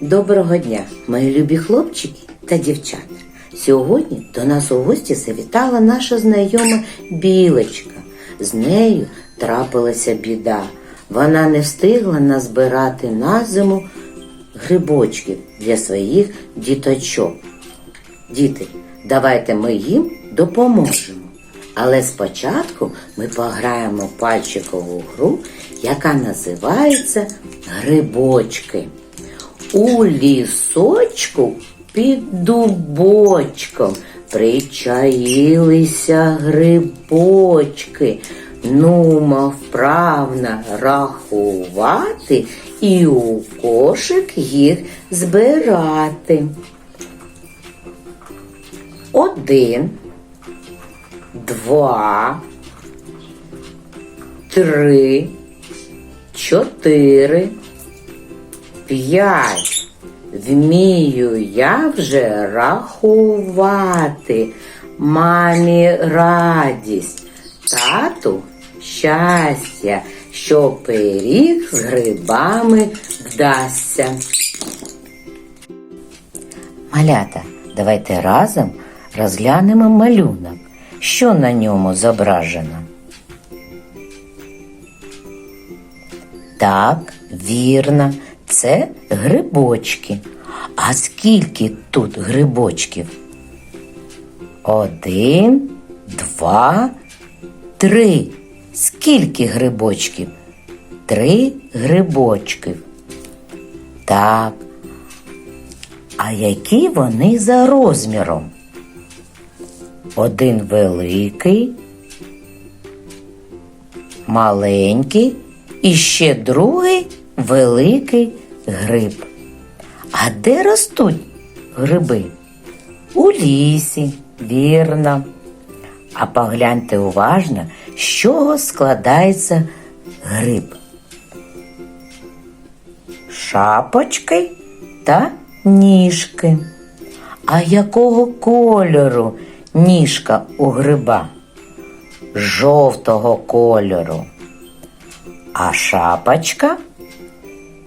Доброго дня, мої любі хлопчики та дівчата. Сьогодні до нас у гості завітала наша знайома білочка. З нею трапилася біда. Вона не встигла назбирати на зиму грибочків для своїх діточок. Діти, давайте ми їм допоможемо. Але спочатку ми пограємо пальчикову гру, яка називається Грибочки. У лісочку під дубочком причаїлися грибочки. Нумо вправно рахувати і у кошик їх збирати. Один, два, три, чотири, п'ять. Вмію я вже рахувати. Мамі радість, тату щастя, що пиріг з грибами вдасться. Малята, давайте разом розглянемо малюнок. Що на ньому зображено? Так, вірно, це грибочки. А скільки тут грибочків? Один, два, три. Скільки грибочків? Три грибочків. Так. А які вони за розміром? Один великий, маленький і ще другий великий гриб. А де ростуть гриби? У лісі, вірно. А погляньте уважно, з чого складається гриб. Шапочки та ніжки. А якого кольору ніжка у гриба? Жовтого кольору. А шапочка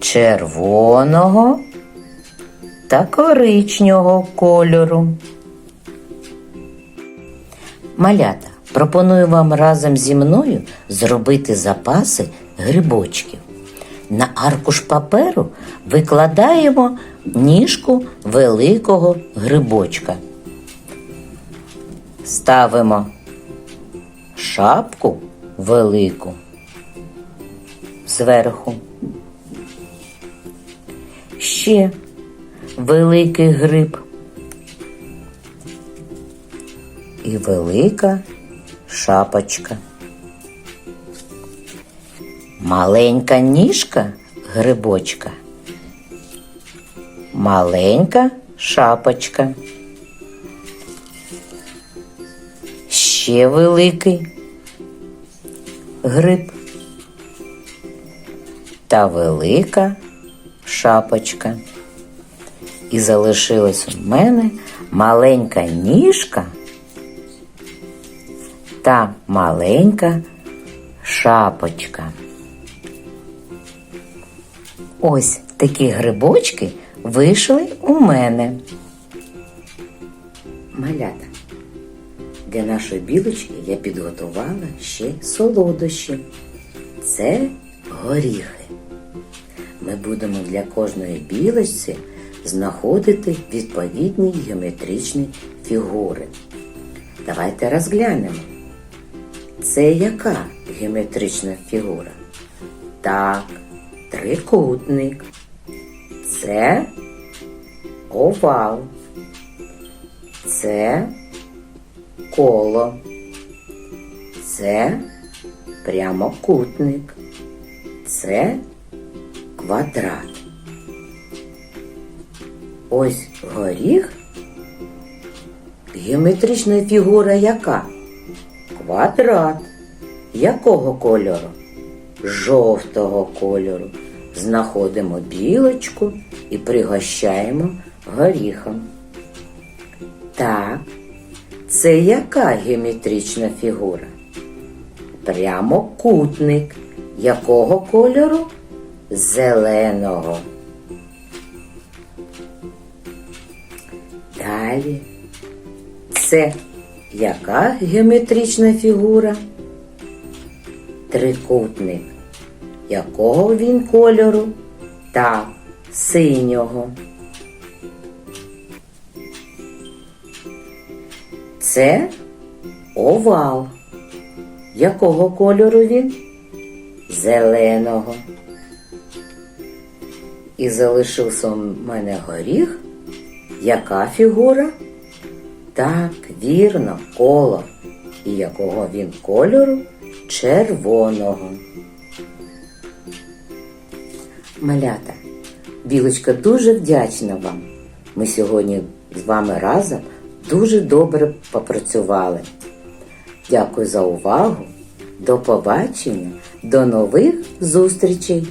червоного та коричнього кольору. Малята, пропоную вам разом зі мною зробити запаси грибочків. На аркуш паперу викладаємо ніжку великого грибочка. Ставимо шапку велику зверху. Ще великий гриб і велика шапочка. Маленька ніжка грибочка. Маленька шапочка. Ще великий гриб та велика шапочка. І залишилась у мене маленька ніжка та маленька шапочка. Ось такі грибочки вийшли у мене. Малята. Для нашої білочки я підготувала ще солодощі. Це горіхи. Ми будемо для кожної білочці знаходити відповідні геометричні фігури. Давайте розглянемо. Це яка геометрична фігура? Так, трикутник. Це овал. Це коло. Це прямокутник. Це квадрат. Ось горіх. Геометрична фігура яка? Квадрат. Якого кольору? Жовтого кольору. Знаходимо білочку і пригощаємо горіхом. Так, це яка геометрична фігура? Прямокутник. Якого кольору? Зеленого. Далі. Це яка геометрична фігура? Трикутник. Якого він кольору? Так, синього. Це овал. Якого кольору він? Зеленого. І залишився у мене горіх. Яка фігура? Так, вірно, коло. І якого він кольору? Червоного. Малята, білочка дуже вдячна вам. Ми сьогодні з вами разом дуже добре попрацювали. Дякую за увагу. До побачення, до нових зустрічей!